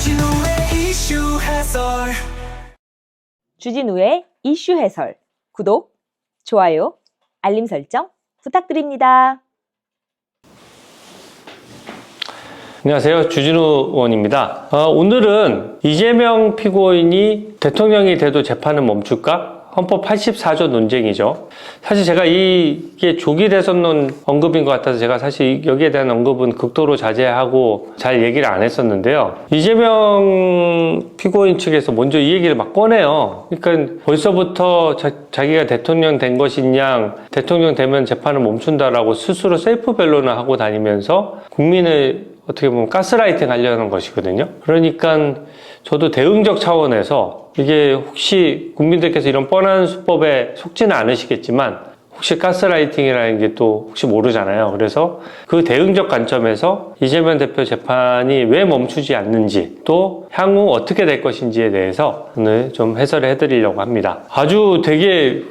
주진우의 이슈 해설 주진우의 이슈 해설. 구독, 좋아요, 알림 설정 부탁드립니다. 안녕하세요. 주진우 의원입니다. 어, 오늘은 이재명 피고인이 대통령이 돼도 재판은 멈출까? 헌법 84조 논쟁이죠. 사실 제가 이게 조기 대선론 언급인 것 같아서 제가 사실 여기에 대한 언급은 극도로 자제하고 잘 얘기를 안 했었는데요. 이재명 피고인 측에서 먼저 이 얘기를 막 꺼내요. 그러니까 벌써부터 자, 기가 대통령 된 것이냐, 대통령 되면 재판을 멈춘다라고 스스로 셀프 변론을 하고 다니면서 국민을 어떻게 보면 가스라이팅 하려는 것이거든요. 그러니까 저도 대응적 차원에서 이게 혹시 국민들께서 이런 뻔한 수법에 속지는 않으시겠지만 혹시 가스라이팅이라는 게 또 혹시 모르잖아요. 그래서 그 대응적 관점에서 이재명 대표 재판이 왜 멈추지 않는지 또 향후 어떻게 될 것인지에 대해서 오늘 좀 해설을 해드리려고 합니다. 아주 되게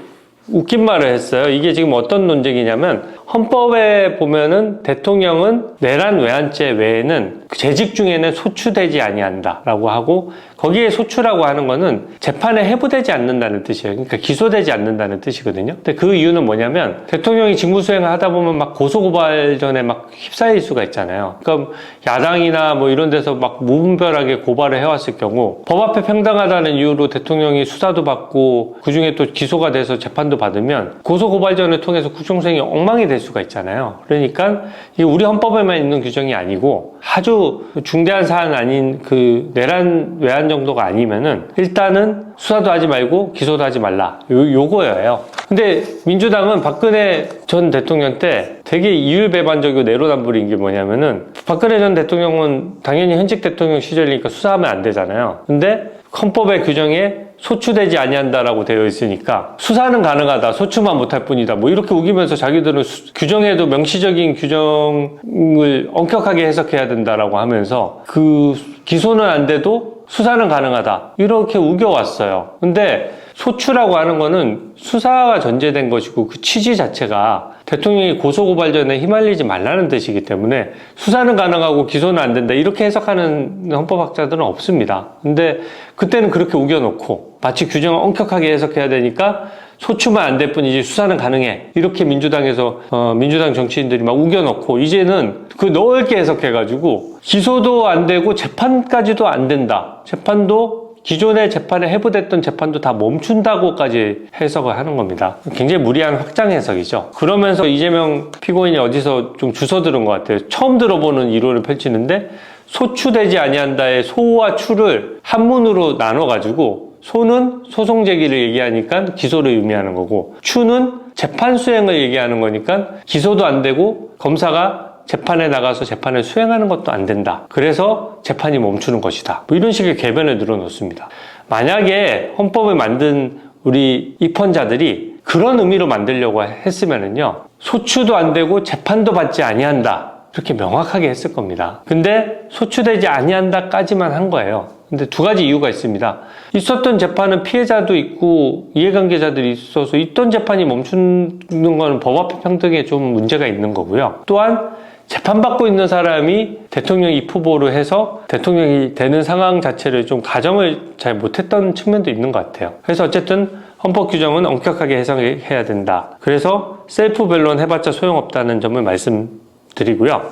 웃긴 말을 했어요. 이게 지금 어떤 논쟁이냐면 헌법에 보면은 대통령은 내란 외환죄 외에는 재직 중에는 소추되지 아니한다라고 하고 거기에 소추라고 하는 거는 재판에 해부되지 않는다는 뜻이에요. 그러니까 기소되지 않는다는 뜻이거든요. 근데 그 이유는 뭐냐면 대통령이 직무 수행을 하다 보면 막 고소고발 전에 막 휩싸일 수가 있잖아요. 그러니까 야당이나 뭐 이런 데서 막 무분별하게 고발을 해왔을 경우 법 앞에 평등하다는 이유로 대통령이 수사도 받고 그 중에 또 기소가 돼서 재판도 받으면 고소고발전을 통해서 국정수행이 엉망이 될 수가 있잖아요. 그러니까 우리 헌법에만 있는 규정이 아니고 아주 중대한 사안 아닌 그 내란 외환 정도가 아니면은 일단은 수사도 하지 말고 기소도 하지 말라. 요, 요거예요. 근데 민주당은 박근혜 전 대통령 때 되게 이율배반적이고 내로남불인 게 뭐냐면은 박근혜 전 대통령은 당연히 현직 대통령 시절이니까 수사하면 안 되잖아요. 근데 헌법의 규정에 소추되지 아니한다라고 되어 있으니까 수사는 가능하다 소추만 못할 뿐이다 뭐 이렇게 우기면서 자기들은 수, 규정에도 명시적인 규정을 엄격하게 해석해야 된다라고 하면서 그 기소는 안 돼도 수사는 가능하다. 이렇게 우겨왔어요. 근데 소추라고 하는 거는 수사가 전제된 것이고 그 취지 자체가 대통령이 고소고발전에 휘말리지 말라는 뜻이기 때문에 수사는 가능하고 기소는 안 된다. 이렇게 해석하는 헌법학자들은 없습니다. 근데 그때는 그렇게 우겨놓고 마치 규정을 엄격하게 해석해야 되니까 소추만 안 될 뿐이지 수사는 가능해. 이렇게 민주당에서 어, 민주당 정치인들이 막 우겨놓고 이제는 그 넓게 해석해가지고 기소도 안 되고 재판까지도 안 된다 재판도 기존의 재판에 해부됐던 재판도 다 멈춘다고까지 해석을 하는 겁니다. 굉장히 무리한 확장 해석이죠. 그러면서 이재명 피고인이 어디서 좀 주워 들은 것 같아요. 처음 들어보는 이론을 펼치는데 소추되지 아니한다의 소와 추를 한문으로 나눠가지고 소는 소송 제기를 얘기하니까 기소를 의미하는 거고 추는 재판 수행을 얘기하는 거니까 기소도 안 되고 검사가 재판에 나가서 재판을 수행하는 것도 안 된다. 그래서 재판이 멈추는 것이다. 뭐 이런 식의 개변을 늘어놓습니다. 만약에 헌법을 만든 우리 입헌자들이 그런 의미로 만들려고 했으면은요, 소추도 안 되고 재판도 받지 아니한다. 이렇게 명확하게 했을 겁니다. 근데 소추되지 아니한다까지만 한 거예요. 근데 두 가지 이유가 있습니다. 있었던 재판은 피해자도 있고 이해관계자들이 있어서 있던 재판이 멈추는 거는 법 앞에 평등에 좀 문제가 있는 거고요. 또한 재판받고 있는 사람이 대통령 입후보로 해서 대통령이 되는 상황 자체를 좀 가정을 잘 못했던 측면도 있는 것 같아요. 그래서 어쨌든 헌법 규정은 엄격하게 해석해야 된다. 그래서 셀프 변론 해봤자 소용없다는 점을 말씀드리고요.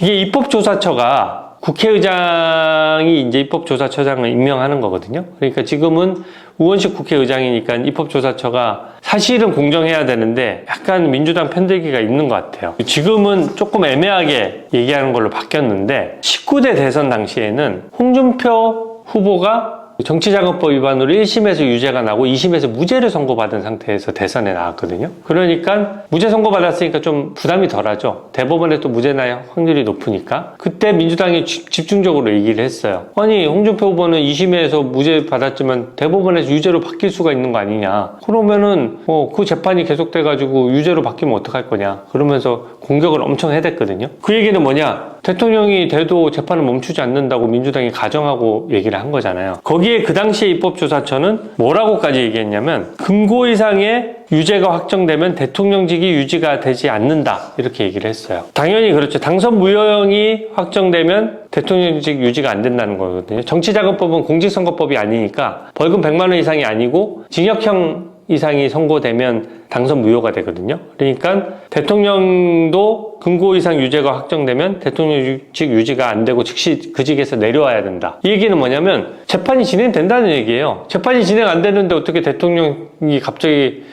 이게 입법조사처가 국회의장이 이제 입법조사처장을 임명하는 거거든요. 그러니까 지금은 우원식 국회의장이니까 입법조사처가 사실은 공정해야 되는데 약간 민주당 편들기가 있는 것 같아요. 지금은 조금 애매하게 얘기하는 걸로 바뀌었는데 19대 대선 당시에는 홍준표 후보가 정치자금법 위반으로 1심에서 유죄가 나고 2심에서 무죄를 선고받은 상태에서 대선에 나왔거든요. 그러니까 무죄 선고받았으니까 좀 부담이 덜하죠. 대법원에 또 무죄 날 확률이 높으니까. 그때 민주당이 집중적으로 얘기를 했어요. 아니 홍준표 후보는 2심에서 무죄 받았지만 대법원에서 유죄로 바뀔 수가 있는 거 아니냐. 그러면은 뭐그 재판이 계속돼가지고 유죄로 바뀌면 어떡할 거냐. 그러면서 공격을 엄청 해댔거든요. 그 얘기는 뭐냐. 대통령이 돼도 재판을 멈추지 않는다고 민주당이 가정하고 얘기를 한 거잖아요. 거기 거기에 그 당시에 입법조사처는 뭐라고까지 얘기했냐면 금고 이상의 유죄가 확정되면 대통령직이 유지가 되지 않는다 이렇게 얘기를 했어요. 당연히 그렇죠. 당선 무효형이 확정되면 대통령직 유지가 안 된다는 거거든요. 정치자금법은 공직선거법이 아니니까 벌금 100만 원 이상이 아니고 징역형 이상이 선고되면 당선 무효가 되거든요. 그러니까 대통령도 금고 이상 유죄가 확정되면 대통령직 유지가 안 되고 즉시 그 직에서 내려와야 된다. 이 얘기는 뭐냐면 재판이 진행된다는 얘기예요. 재판이 진행 안 되는데 어떻게 대통령이 갑자기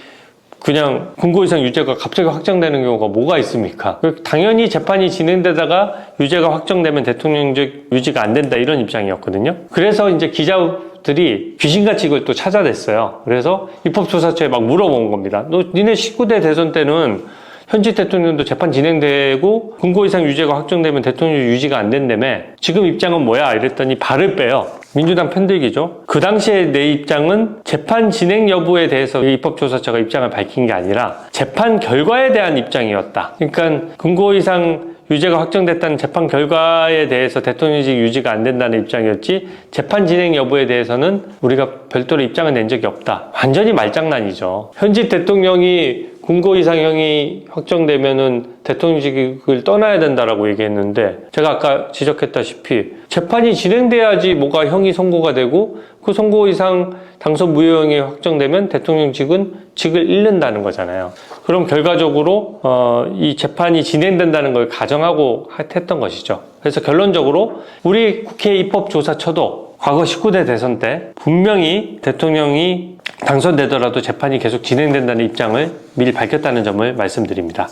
그냥 금고 이상 유죄가 갑자기 확정되는 경우가 뭐가 있습니까? 당연히 재판이 진행되다가 유죄가 확정되면 대통령직 유지가 안 된다 이런 입장이었거든요. 그래서 이제 기자 들이 귀신같이 이걸 또 찾아냈어요. 그래서 입법조사처에 막 물어본 겁니다. 너 니네 19대 대선 때는 현직 대통령도 재판 진행되고 금고 이상 유죄가 확정되면 대통령 유지가 안 된다며 지금 입장은 뭐야 이랬더니 발을 빼요. 민주당 편들기죠. 그 당시에 내 입장은 재판 진행 여부에 대해서 입법조사처가 입장을 밝힌 게 아니라 재판 결과에 대한 입장이었다. 그러니까 금고 이상 유죄가 확정됐다는 재판 결과에 대해서 대통령직 유지가 안 된다는 입장이었지 재판 진행 여부에 대해서는 우리가 별도로 입장을 낸 적이 없다. 완전히 말장난이죠. 현직 대통령이 금고 이상형이 확정되면은 대통령직을 떠나야 된다라고 얘기했는데 제가 아까 지적했다시피 재판이 진행돼야지 뭐가 형이 선고가 되고 그 선고 이상 당선 무효형이 확정되면 대통령직은 직을 잃는다는 거잖아요. 그럼 결과적으로 어, 이 재판이 진행된다는 걸 가정하고 했던 것이죠. 그래서 결론적으로 우리 국회 입법조사처도 과거 19대 대선 때 분명히 대통령이 당선되더라도 재판이 계속 진행된다는 입장을 미리 밝혔다는 점을 말씀드립니다.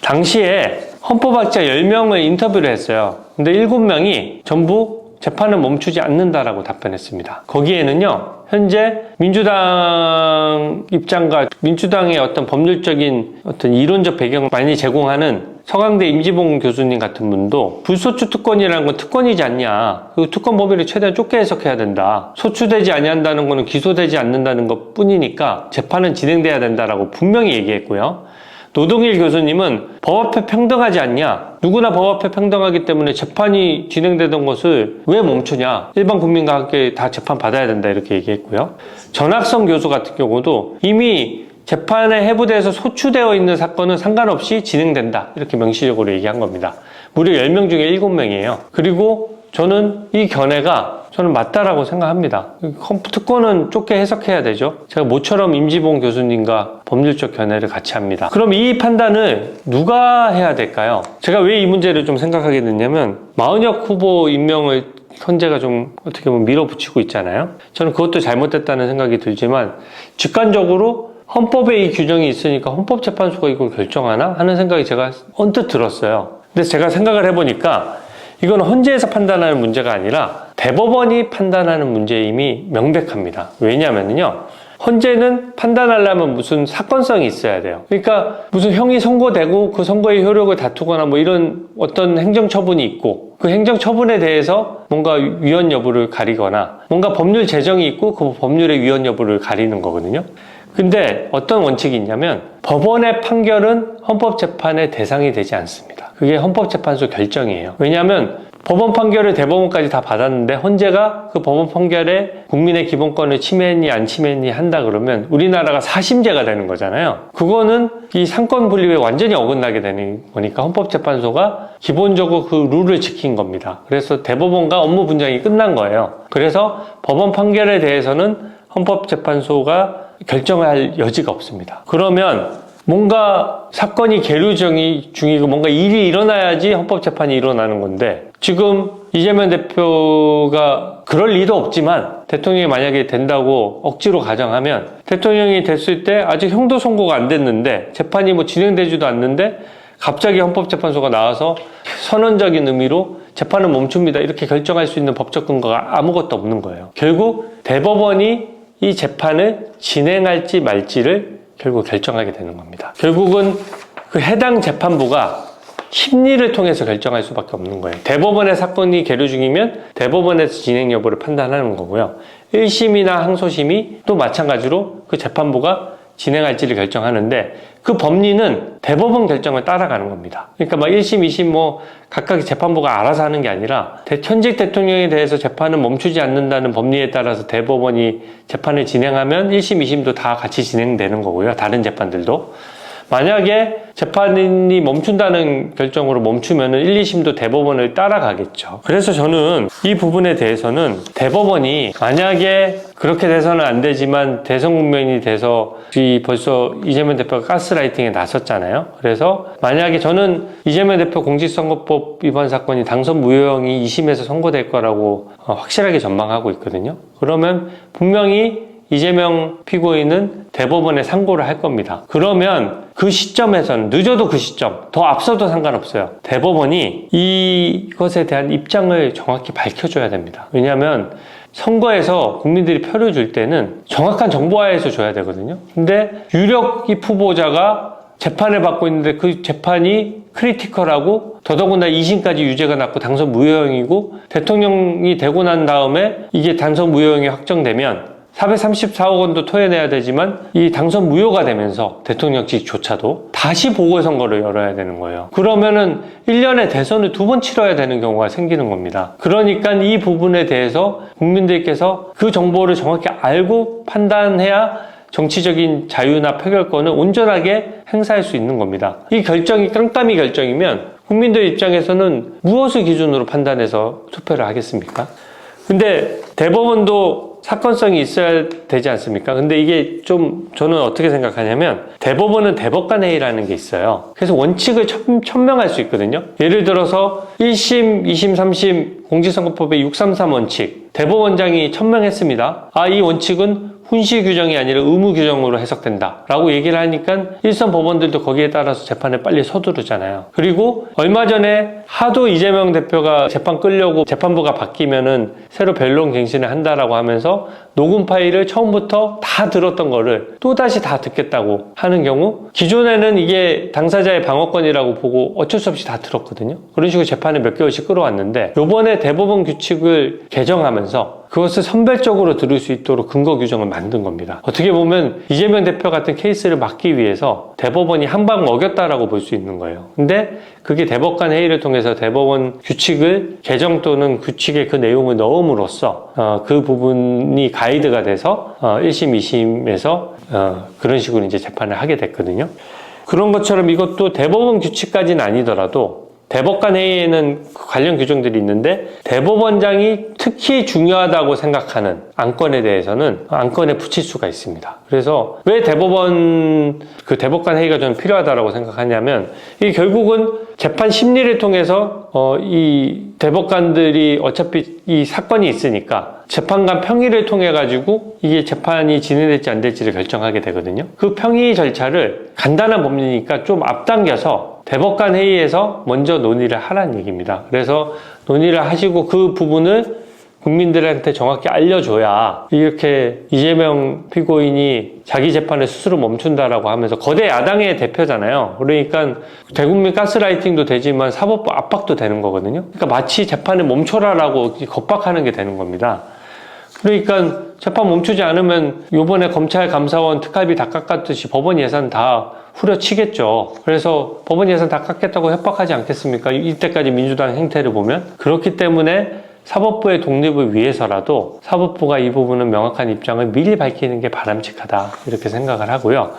당시에 헌법학자 10명을 인터뷰를 했어요. 근데 7명이 전부 재판을 멈추지 않는다라고 답변했습니다. 거기에는요, 현재 민주당 입장과 민주당의 어떤 법률적인 어떤 이론적 배경을 많이 제공하는 서강대 임지봉 교수님 같은 분도 불소추 특권이라는 건 특권이지 않냐. 그 특권 범위를 최대한 좁게 해석해야 된다. 소추되지 아니한다는 거는 기소되지 않는다는 것 뿐이니까 재판은 진행돼야 된다라고 분명히 얘기했고요. 노동일 교수님은 법 앞에 평등하지 않냐? 누구나 법 앞에 평등하기 때문에 재판이 진행되던 것을 왜 멈추냐? 일반 국민과 함께 다 재판 받아야 된다 이렇게 얘기했고요. 전학성 교수 같은 경우도 이미 재판에 해부돼서 소추되어 있는 사건은 상관없이 진행된다 이렇게 명시적으로 얘기한 겁니다. 무려 10명 중에 7명이에요. 그리고 저는 이 견해가 저는 맞다라고 생각합니다. 특권은 좁게 해석해야 되죠. 제가 모처럼 임지봉 교수님과 법률적 견해를 같이 합니다. 그럼 이 판단을 누가 해야 될까요? 제가 왜 이 문제를 좀 생각하게 됐냐면 마은혁 후보 임명을 현재가 좀 어떻게 보면 밀어붙이고 있잖아요. 저는 그것도 잘못됐다는 생각이 들지만 직관적으로 헌법에 이 규정이 있으니까 헌법재판소가 이걸 결정하나 하는 생각이 제가 언뜻 들었어요. 근데 제가 생각을 해보니까 이건 헌재에서 판단하는 문제가 아니라 대법원이 판단하는 문제임이 명백합니다. 왜냐하면요. 헌재는 판단하려면 무슨 사건성이 있어야 돼요. 그러니까 무슨 형이 선고되고 그 선고의 효력을 다투거나 뭐 이런 어떤 행정처분이 있고 그 행정처분에 대해서 뭔가 위헌 여부를 가리거나 뭔가 법률 제정이 있고 그 법률의 위헌 여부를 가리는 거거든요. 근데 어떤 원칙이 있냐면 법원의 판결은 헌법재판의 대상이 되지 않습니다. 그게 헌법재판소 결정이에요. 왜냐하면 법원 판결을 대법원까지 다 받았는데 헌재가 그 법원 판결에 국민의 기본권을 침해했니 안 침해했니 한다 그러면 우리나라가 사심제가 되는 거잖아요. 그거는 이 상권 분립에 완전히 어긋나게 되는 거니까 헌법재판소가 기본적으로 그 룰을 지킨 겁니다. 그래서 대법원과 업무 분장이 끝난 거예요. 그래서 법원 판결에 대해서는 헌법재판소가 결정할 여지가 없습니다. 그러면 뭔가 사건이 계류 중이고 뭔가 일이 일어나야지 헌법재판이 일어나는 건데 지금 이재명 대표가 그럴 리도 없지만 대통령이 만약에 된다고 억지로 가정하면 대통령이 됐을 때 아직 형도 선고가 안 됐는데 재판이 뭐 진행되지도 않는데 갑자기 헌법재판소가 나와서 선언적인 의미로 재판을 멈춥니다. 이렇게 결정할 수 있는 법적 근거가 아무것도 없는 거예요. 결국 대법원이 이 재판을 진행할지 말지를 결국 결정하게 되는 겁니다. 결국은 그 해당 재판부가 심리를 통해서 결정할 수밖에 없는 거예요. 대법원의 사건이 계류 중이면 대법원에서 진행 여부를 판단하는 거고요. 1심이나 항소심이 또 마찬가지로 그 재판부가 진행할지를 결정하는데 그 법리는 대법원 결정을 따라가는 겁니다. 그러니까 막 1심, 2심 뭐 각각 재판부가 알아서 하는 게 아니라 대- 현직 대통령에 대해서 재판은 멈추지 않는다는 법리에 따라서 대법원이 재판을 진행하면 1심, 2심도 다 같이 진행되는 거고요. 다른 재판들도. 만약에 재판이 멈춘다는 결정으로 멈추면은 1, 2심도 대법원을 따라가겠죠. 그래서 저는 이 부분에 대해서는 대법원이 만약에 그렇게 돼서는 안 되지만 대선 국면이 돼서 이 벌써 이재명 대표가 가스라이팅에 나섰잖아요. 그래서 만약에 저는 이재명 대표 공직선거법 위반 사건이 당선 무효형이 2심에서 선고될 거라고 어, 확실하게 전망하고 있거든요. 그러면 분명히 이재명 피고인은 대법원에 상고를 할 겁니다. 그러면 그 시점에서는 늦어도 그 시점, 더 앞서도 상관없어요. 대법원이 이것에 대한 입장을 정확히 밝혀줘야 됩니다. 왜냐하면 선거에서 국민들이 표를 줄 때는 정확한 정보화해서 줘야 되거든요. 근데 유력 이 후보자가 재판을 받고 있는데 그 재판이 크리티컬하고 더더군다나 2심까지 유죄가 났고 당선 무효형이고 대통령이 되고 난 다음에 이게 당선 무효형이 확정되면 434억 원도 토해내야 되지만 이 당선 무효가 되면서 대통령직조차도 다시 보궐선거를 열어야 되는 거예요. 그러면은 1년에 대선을 두 번 치러야 되는 경우가 생기는 겁니다. 그러니까 이 부분에 대해서 국민들께서 그 정보를 정확히 알고 판단해야 정치적인 자유나 표결권을 온전하게 행사할 수 있는 겁니다. 이 결정이 깜깜이 결정이면 국민들 입장에서는 무엇을 기준으로 판단해서 투표를 하겠습니까? 근데 대법원도 사건성이 있어야 되지 않습니까? 근데 이게 좀 저는 어떻게 생각하냐면 대법원은 대법관 회의라는 게 있어요. 그래서 원칙을 천, 천명할 수 있거든요. 예를 들어서 1심, 2심, 3심 공직선거법의 633 원칙 대법원장이 천명했습니다. 아, 이 원칙은 훈시 규정이 아니라 의무 규정으로 해석된다. 라고 얘기를 하니까 일선 법원들도 거기에 따라서 재판에 빨리 서두르잖아요. 그리고 얼마 전에 하도 이재명 대표가 재판 끌려고 재판부가 바뀌면은 새로 변론 갱신을 한다라고 하면서 녹음 파일을 처음부터 다 들었던 거를 또 다시 다 듣겠다고 하는 경우 기존에는 이게 당사자의 방어권이라고 보고 어쩔 수 없이 다 들었거든요. 그런 식으로 재판을 몇 개월씩 끌어왔는데 요번에 대법원 규칙을 개정하면서 그것을 선별적으로 들을 수 있도록 근거 규정을 만든 겁니다. 어떻게 보면 이재명 대표 같은 케이스를 막기 위해서 대법원이 한 방 먹였다라고 볼 수 있는 거예요. 근데 그게 대법관 회의를 통해서 대법원 규칙을 개정 또는 규칙의 그 내용을 넣음으로써 어, 그 부분이 가이드가 돼서 어, 1심, 2심에서 어, 그런 식으로 이제 재판을 하게 됐거든요. 그런 것처럼 이것도 대법원 규칙까지는 아니더라도 대법관 회의에는 그 관련 규정들이 있는데 대법원장이 특히 중요하다고 생각하는 안건에 대해서는 안건에 붙일 수가 있습니다. 그래서 왜 대법원 그 대법관 회의가 저는 필요하다고 생각하냐면 이 결국은 재판 심리를 통해서 어, 이 대법관들이 어차피 이 사건이 있으니까 재판관 평의를 통해 가지고 이게 재판이 진행될지 안 될지를 결정하게 되거든요. 그 평의 절차를 간단한 법리니까 좀 앞당겨서 대법관 회의에서 먼저 논의를 하라는 얘기입니다. 그래서 논의를 하시고 그 부분을 국민들한테 정확히 알려줘야 이렇게 이재명 피고인이 자기 재판을 스스로 멈춘다라고 하면서 거대 야당의 대표잖아요. 그러니까 대국민 가스라이팅도 되지만 사법부 압박도 되는 거거든요. 그러니까 마치 재판을 멈춰라라고 겁박하는 게 되는 겁니다. 그러니까 재판 멈추지 않으면 요번에 검찰 감사원 특활비 다 깎았듯이 법원 예산 다 후려치겠죠. 그래서 법원 예산 다 깎겠다고 협박하지 않겠습니까? 이때까지 민주당 행태를 보면 그렇기 때문에 사법부의 독립을 위해서라도 사법부가 이 부분은 명확한 입장을 미리 밝히는 게 바람직하다 이렇게 생각을 하고요.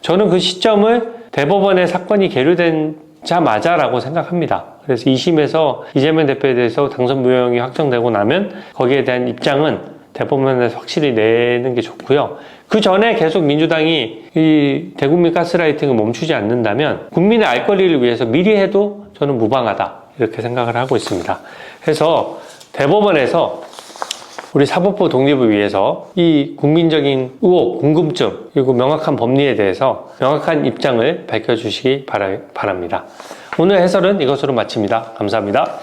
저는 그 시점을 대법원의 사건이 계류된 자마자라고 생각합니다. 그래서 2심에서 이재명 대표에 대해서 당선 무효형이 확정되고 나면 거기에 대한 입장은 대법원에서 확실히 내는 게 좋고요. 그 전에 계속 민주당이 이 대국민 가스라이팅을 멈추지 않는다면 국민의 알 권리를 위해서 미리 해도 저는 무방하다 이렇게 생각을 하고 있습니다. 그래서 대법원에서 우리 사법부 독립을 위해서 이 국민적인 의혹, 궁금증, 그리고 명확한 법리에 대해서 명확한 입장을 밝혀주시기 바라, 바랍니다. 오늘 해설은 이것으로 마칩니다. 감사합니다.